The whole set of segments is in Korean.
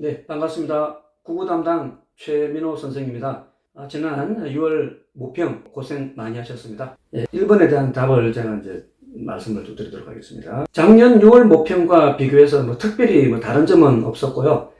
네, 반갑습니다. 국어 담당 최민호 선생입니다. 아, 지난 6월 모평 고생 많이 하셨습니다. 예, 1번에 대한 답을 제가 이제 말씀을 좀 드리도록 하겠습니다. 작년 6월 모평과 비교해서 뭐 특별히 뭐 다른 점은 없었고요.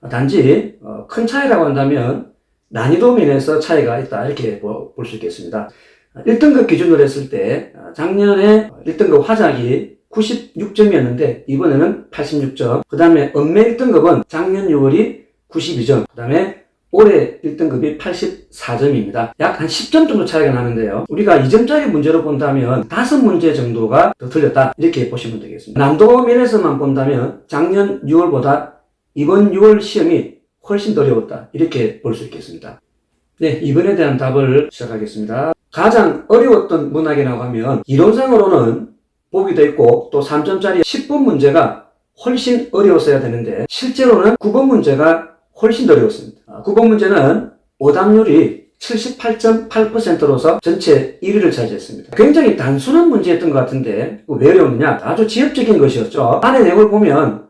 아, 단지 어, 큰 차이라고 한다면 난이도 면에서 차이가 있다 이렇게 볼 수 있겠습니다. 1등급 기준으로 했을 때 아, 작년에 1등급 화작이 96점이었는데 이번에는 86점. 그 다음에 음매 1등급은 작년 6월이 92점. 그 다음에 올해 1등급이 84점입니다. 약 한 10점 정도 차이가 나는데요. 우리가 2점짜리 문제로 본다면 5문제 정도가 더 틀렸다. 이렇게 보시면 되겠습니다. 난도 면에서만 본다면 작년 6월보다 이번 6월 시험이 훨씬 더 어려웠다. 이렇게 볼 수 있겠습니다. 네, 이번에 대한 답을 시작하겠습니다. 가장 어려웠던 문학이라고 하면 이론상으로는 보기도 있고 또 3점짜리 10번 문제가 훨씬 어려웠어야 되는데 실제로는 9번 문제가 훨씬 더 어려웠습니다. 아, 9번 문제는 오답률이 78.8%로서 전체 1위를 차지했습니다. 굉장히 단순한 문제였던 것 같은데 왜 어려웠느냐? 아주 지엽적인 것이었죠. 안에 내용을 보면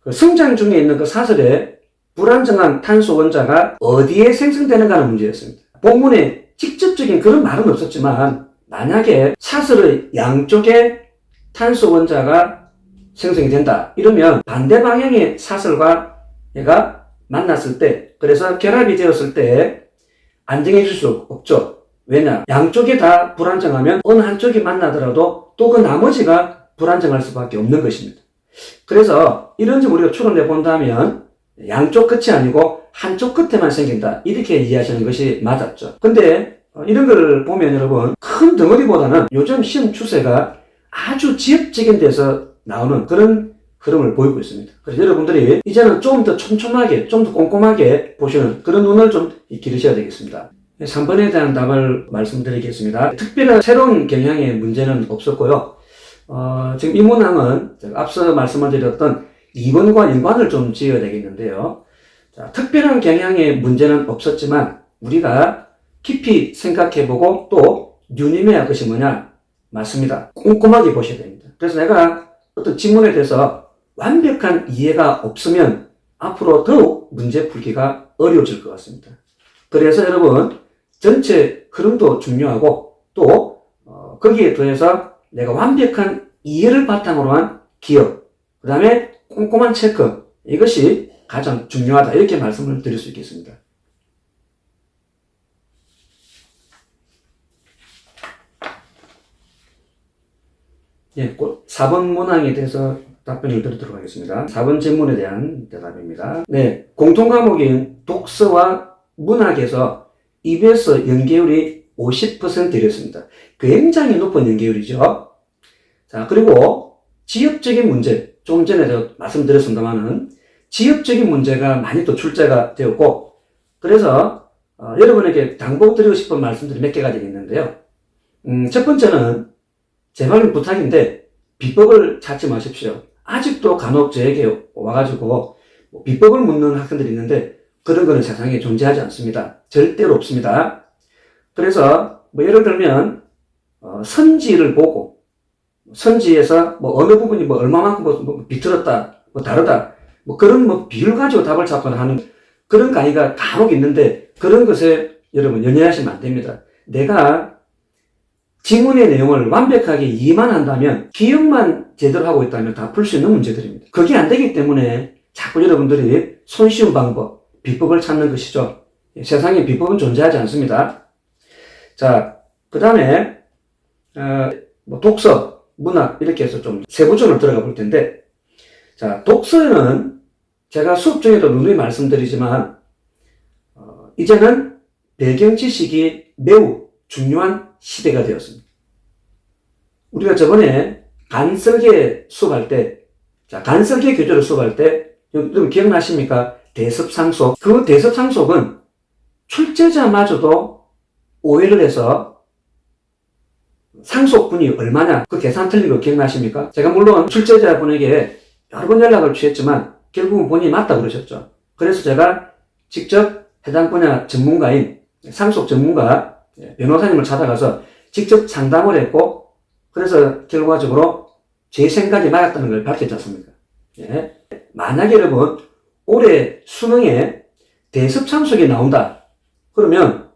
그 성장 중에 있는 그 사설에 불안정한 탄소 원자가 어디에 생성되는가 하는 문제였습니다. 본문에 직접적인 그런 말은 없었지만 만약에 사슬의 양쪽에 탄소 원자가 생성이 된다. 이러면 반대 방향의 사슬과 얘가 만났을 때, 그래서 결합이 되었을 때 안정해질 수 없죠. 왜냐? 양쪽이 다 불안정하면 어느 한쪽이 만나더라도 또 그 나머지가 불안정할 수밖에 없는 것입니다. 그래서 이런 점 우리가 추론해 본다면 양쪽 끝이 아니고 한쪽 끝에만 생긴다. 이렇게 이해하시는 것이 맞았죠. 근데 어, 이런 걸 보면 여러분 큰 덩어리보다는 요즘 시험 추세가 아주 지역적인 데서 나오는 그런 흐름을 보이고 있습니다. 그래서 여러분들이 이제는 좀 더 촘촘하게, 좀 더 꼼꼼하게 보시는 그런 눈을 좀 기르셔야 되겠습니다. 3번에 대한 답을 말씀드리겠습니다. 특별한 새로운 경향의 문제는 없었고요. 어, 지금 이 문항은 제가 앞서 말씀을 드렸던 2번과 연관을 좀 지어야 되겠는데요. 자, 특별한 경향의 문제는 없었지만 우리가 깊이 생각해보고 또 유념해야 할 것이 뭐냐? 맞습니다. 꼼꼼하게 보셔야 됩니다. 그래서 내가 어떤 지문에 대해서 완벽한 이해가 없으면 앞으로 더욱 문제 풀기가 어려워질 것 같습니다. 그래서 여러분 전체 흐름도 중요하고 또 어, 거기에 더해서 내가 완벽한 이해를 바탕으로 한 기억, 그 다음에 꼼꼼한 체크 이것이 가장 중요하다 이렇게 말씀을 드릴 수 있겠습니다. 예, 곧 4번 문항에 대해서 답변을 드리도록 하겠습니다. 4번 질문에 대한 대답입니다. 네, 공통 과목인 독서와 문학에서 EBS 연계율이 50%였습니다. 굉장히 높은 연계율이죠. 자, 그리고 지역적인 문제, 조금 전에 제가 말씀드렸습니다만은 지역적인 문제가 많이 또 출제가 되었고, 그래서 어, 여러분에게 당부 드리고 싶은 말씀들이 몇 개가 되겠는데요. 음, 첫 번째는 제발 부탁인데 비법을 찾지 마십시오. 아직도 간혹 저에게 와가지고 뭐 비법을 묻는 학생들이 있는데 그런 거는 세상에 존재하지 않습니다. 절대로 없습니다. 그래서 뭐 예를 들면 어, 선지를 보고 선지에서 뭐 어느 부분이 뭐 얼마만큼 뭐, 뭐 비틀었다, 뭐 다르다, 뭐 그런 뭐 비율 가지고 답을 찾거나 하는 그런 강의가 간혹 있는데 그런 것에 여러분 연연하시면 안 됩니다. 내가 지문의 내용을 완벽하게 이해만 한다면 기억만 제대로 하고 있다면 다 풀 수 있는 문제들입니다. 그게 안 되기 때문에 자꾸 여러분들이 손쉬운 방법, 비법을 찾는 것이죠. 세상에 비법은 존재하지 않습니다. 자, 그 다음에 어, 뭐 독서, 문학 이렇게 해서 좀 세부적으로 들어가 볼 텐데 자, 독서에는 제가 수업 중에도 누누이 말씀드리지만 어, 이제는 배경 지식이 매우 중요한 시대가 되었습니다. 우리가 저번에 간설계 수업할 때, 자, 간설계 교재를 수업할 때, 여러분 기억나십니까? 대습상속. 그 대습상속은 출제자마저도 오해를 해서 상속분이 얼마냐, 그 계산 틀린 거 기억나십니까? 제가 물론 출제자분에게 여러 번 연락을 취했지만, 결국은 본인이 맞다고 그러셨죠. 그래서 제가 직접 해당 분야 전문가인 상속 전문가 예, 변호사님을 찾아가서 직접 상담을 했고, 그래서 결과적으로 제 생각이 맞았다는 걸 밝혔지 않습니까? 예. 만약에 여러분, 올해 수능에 대습 참석이 나온다. 그러면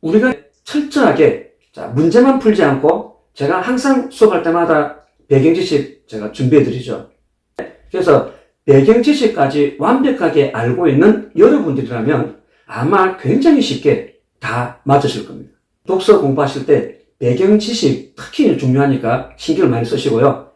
우리가 철저하게 자, 문제만 풀지 않고 제가 항상 수업할 때마다 배경 지식 제가 준비해 드리죠. 그래서 배경 지식까지 완벽하게 알고 있는 여러분들이라면 아마 굉장히 쉽게 다 맞으실 겁니다. 독서 공부하실 때 배경 지식 특히 중요하니까 신경을 많이 쓰시고요.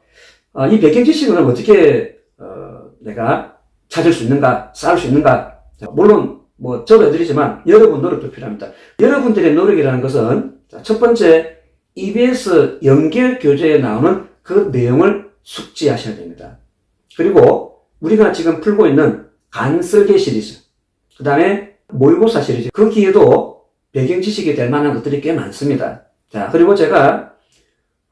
아, 이 배경 지식을 어떻게 어, 내가 찾을 수 있는가, 쌓을 수 있는가. 자, 물론 뭐 저도 해드리지만 여러분 노력도 필요합니다. 여러분들의 노력이라는 것은 자, 첫 번째 EBS 연결 교재에 나오는 그 내용을 숙지하셔야 됩니다. 그리고 우리가 지금 풀고 있는 간설계 시리즈, 그 다음에 모의고사 시리즈, 거기에도 배경 지식이 될 만한 것들이 꽤 많습니다. 자, 그리고 제가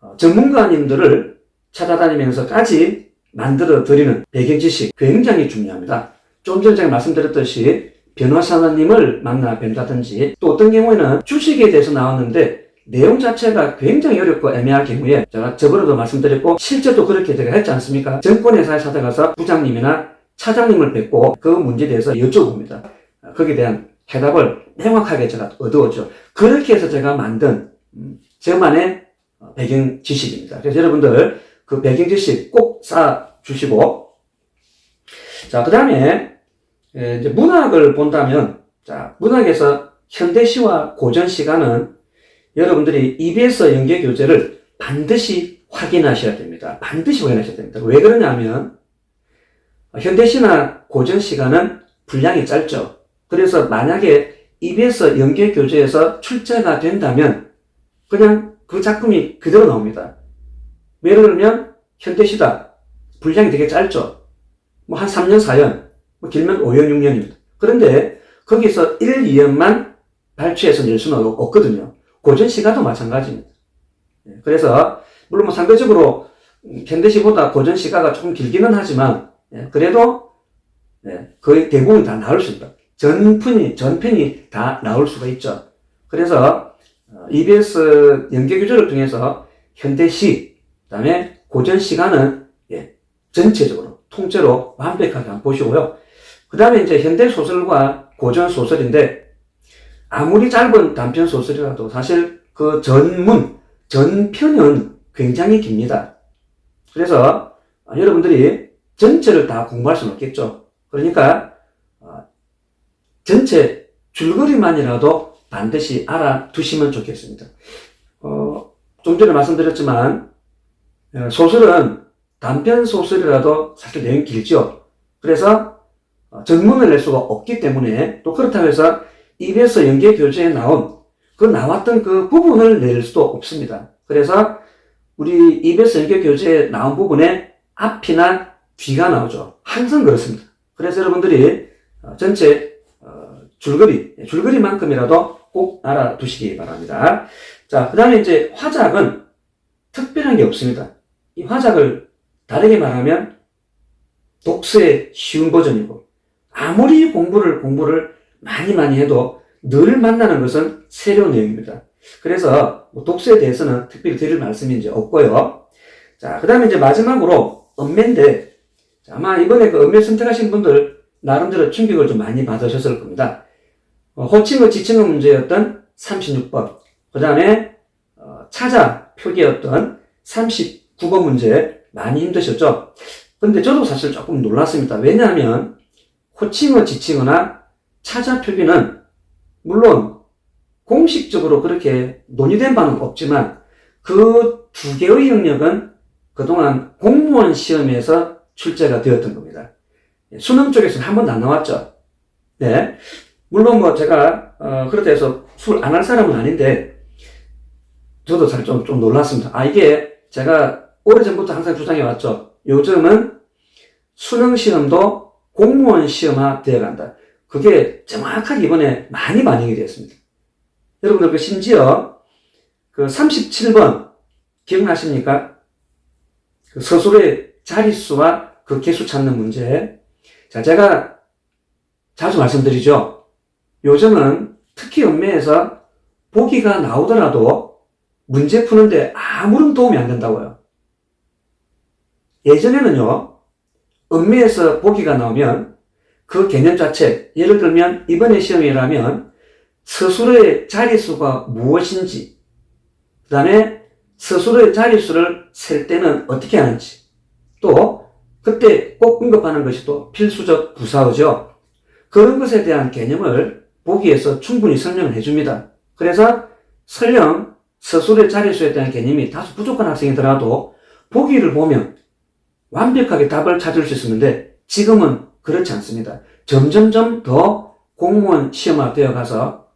어, 전문가님들을 찾아다니면서까지 만들어 드리는 배경 지식 굉장히 중요합니다. 좀 전에 제가 말씀드렸듯이 변호사님을 만나 뵌다든지 또 어떤 경우에는 주식에 대해서 나왔는데 내용 자체가 굉장히 어렵고 애매할 경우에 제가 저번에도 말씀드렸고 실제도 그렇게 제가 했지 않습니까? 정권회사에 찾아가서 부장님이나 차장님을 뵙고 그 문제에 대해서 여쭤봅니다. 거기에 대한 해답을 명확하게 제가 얻어오죠. 그렇게 해서 제가 만든 음, 저만의 배경 지식입니다. 그래서 여러분들 그 배경 지식 꼭 쌓아 주시고 자, 그 다음에 이제 문학을 본다면 자, 문학에서 현대시와 고전시가는 여러분들이 EBS 연계 교재를 반드시 확인하셔야 됩니다. 반드시 확인하셔야 됩니다. 왜 그러냐면 현대시나 고전시가는 분량이 짧죠. 그래서 만약에 EBS 연계 교재에서 출제가 된다면 그냥 그 작품이 그대로 나옵니다. 예를 들면 현대시다. 분량이 되게 짧죠. 뭐 한 3년, 4년, 뭐 길면 5년, 6년입니다. 그런데 거기서 1, 2년만 발췌해서 낼 수는 없거든요. 고전 시가도 마찬가지입니다. 예, 그래서 물론 뭐 상대적으로 현대시보다 고전 시가가 조금 길기는 하지만 예, 그래도 예, 거의 대부분 다 나올 수 있다. 전편이 전편이 다 나올 수가 있죠. 그래서 어, EBS 연계 규제를 통해서 현대시 그 다음에 고전 시가는 전체적으로 통째로 완벽하게 한번 보시고요. 그 다음에 이제 현대 소설과 고전 소설인데 아무리 짧은 단편 소설이라도 사실 그 전문, 전편은 굉장히 깁니다. 그래서 여러분들이 전체를 다 공부할 수는 없겠죠. 그러니까 어, 전체 줄거리만이라도 반드시 알아두시면 좋겠습니다. 어, 좀 전에 말씀드렸지만 어, 소설은 단편 소설이라도 사실 내용이 길죠. 그래서 어, 전문을 낼 수가 없기 때문에 또 그렇다고 해서 EBS 연계 교재에 나온 그 나왔던 그 부분을 낼 수도 없습니다. 그래서 우리 EBS 연계 교재에 나온 부분에 앞이나 뒤가 나오죠. 항상 그렇습니다. 그래서 여러분들이 어, 전체 어, 줄거리, 줄거리만큼이라도 꼭 알아두시기 바랍니다. 자, 그 다음에 이제 화작은 특별한 게 없습니다. 이 화작을 다르게 말하면 독서의 쉬운 버전이고 아무리 공부를 공부를 많이 많이 해도 늘 만나는 것은 새로운 내용입니다. 그래서 뭐 독서에 대해서는 특별히 드릴 말씀이 이제 없고요. 자, 그 다음에 이제 마지막으로 엄매인데 아마 이번에 그 엄매 선택하신 분들 나름대로 충격을 좀 많이 받으셨을 겁니다. 어, 호칭어 지칭어 문제였던 36번, 그 다음에 어, 찾아 표기였던 39번 문제 많이 힘드셨죠? 근데 저도 사실 조금 놀랐습니다. 왜냐하면 호칭어 지칭어나 찾아 표기는 물론 공식적으로 그렇게 논의된 바는 없지만 그 두 개의 영역은 그동안 공무원 시험에서 출제가 되었던 겁니다. 수능 쪽에서는 한 번도 안 나왔죠. 네. 물론 뭐 제가 어, 그렇다 해서 술 안 할 사람은 아닌데 저도 사실 좀, 좀 놀랐습니다. 아 이게 제가 오래전부터 항상 주장해 왔죠. 요즘은 수능 시험도 공무원 시험화 되어 간다. 그게 정확하게 이번에 많이 반영이 되었습니다. 여러분들 그 심지어 그 37번 기억나십니까? 그 서술의 자릿수와 그 개수 찾는 문제. 자, 제가 자주 말씀드리죠. 요즘은 특히 연매에서 보기가 나오더라도 문제 푸는데 아무런 도움이 안 된다고요. 예전에는요, 은매에서 보기가 나오면 그 개념 자체, 예를 들면 이번에 시험이라면 스스로의 자릿수가 무엇인지, 그 다음에 스스로의 자릿수를 셀 때는 어떻게 하는지, 또 그때 꼭 언급하는 것이 또 필수적 부사어죠. 그런 것에 대한 개념을 보기에서 충분히 설명을 해줍니다. 그래서 설령 스스로의 자릿수에 대한 개념이 다소 부족한 학생이더라도 보기를 보면 완벽하게 답을 찾을 수 있었는데 지금은 그렇지 않습니다. 점점점 더 공무원 시험화 되어 가서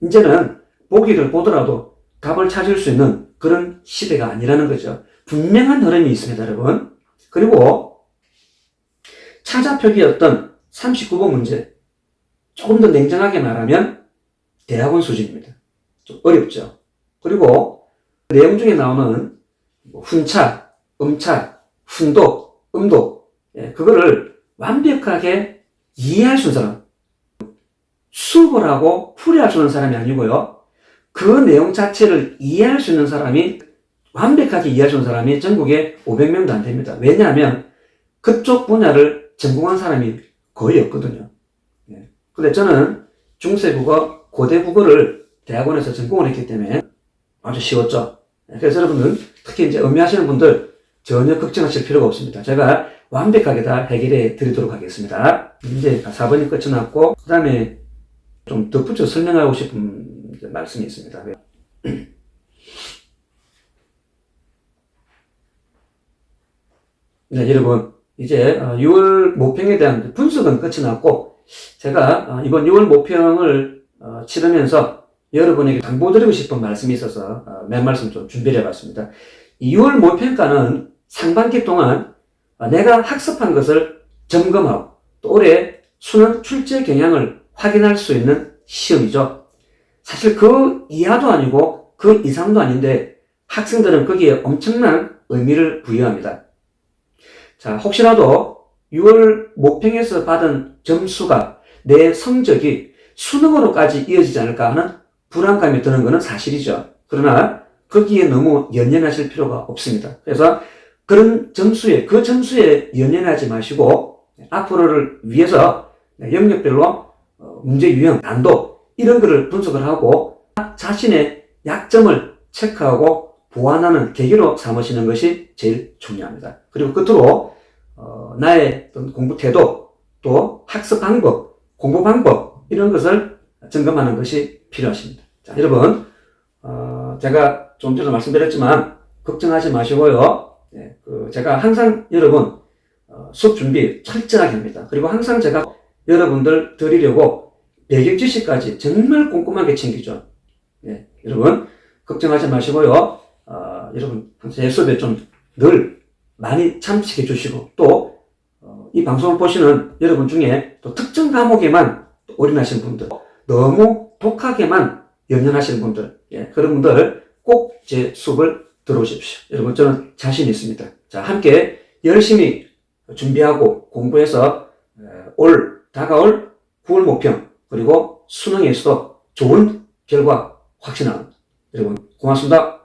이제는 보기를 보더라도 답을 찾을 수 있는 그런 시대가 아니라는 거죠. 분명한 흐름이 있습니다, 여러분. 그리고 차자표기였던 39번 문제. 조금 더 냉정하게 말하면 대학원 수준입니다. 좀 어렵죠. 그리고 내용 중에 나오는 뭐 훈차, 음차, 훈독, 음독, 예, 그거를 완벽하게 이해할 수 있는 사람. 수업을 하고 풀이할 수 있는 사람이 아니고요. 그 내용 자체를 이해할 수 있는 사람이 완벽하게 이해할 수 있는 사람이 전국에 500명도 안 됩니다. 왜냐하면 그쪽 분야를 전공한 사람이 거의 없거든요. 예. 근데 저는 중세 국어, 고대 국어를 대학원에서 전공을 했기 때문에 아주 쉬웠죠. 예, 그래서 여러분들 특히 이제 음미하시는 분들 전혀 걱정하실 필요가 없습니다. 제가 완벽하게 다 해결해 드리도록 하겠습니다. 이제 4번이 끝이 났고 그 다음에 좀 덧붙여 설명하고 싶은 말씀이 있습니다. 네, 여러분 이제 6월 모평에 대한 분석은 끝이 났고 제가 어, 이번 6월 모평을 어, 치르면서 여러분에게 당부드리고 싶은 말씀이 있어서 어, 몇 말씀 좀 준비를 해봤습니다. 이 6월 모평가는 상반기 동안 내가 학습한 것을 점검하고 또 올해 수능 출제 경향을 확인할 수 있는 시험이죠. 사실 그 이하도 아니고 그 이상도 아닌데 학생들은 거기에 엄청난 의미를 부여합니다. 자, 혹시라도 6월 모평에서 받은 점수가 내 성적이 수능으로까지 이어지지 않을까 하는 불안감이 드는 것은 사실이죠. 그러나 거기에 너무 연연하실 필요가 없습니다. 그래서 그런 점수에, 그 점수에 연연하지 마시고 앞으로를 위해서 영역별로 어, 문제 유형, 난도 이런 거를 분석을 하고 자신의 약점을 체크하고 보완하는 계기로 삼으시는 것이 제일 중요합니다. 그리고 끝으로 어, 나의 공부 태도 또 학습 방법, 공부 방법 이런 것을 점검하는 것이 필요하십니다. 자, 여러분 어, 제가 좀 전에 말씀드렸지만 걱정하지 마시고요. 네, 그 제가 항상 여러분 어, 수업 준비 철저하게 합니다. 그리고 항상 제가 여러분들 드리려고 배경 지식까지 정말 꼼꼼하게 챙기죠. 네, 여러분 걱정하지 마시고요. 어, 여러분 제 수업에 좀 늘 많이 참석해 주시고 또 이 방송을 보시는 여러분 중에 또 특정 과목에만 올인하신 분들 너무 독하게만 연연하시는 분들 예, 그런 분들 꼭 제 수업을 들어오십시오. 여러분 저는 자신 있습니다. 자 함께 열심히 준비하고 공부해서 올 다가올 9월 모평 그리고 수능에서도 좋은 결과 확신합니다. 여러분 고맙습니다.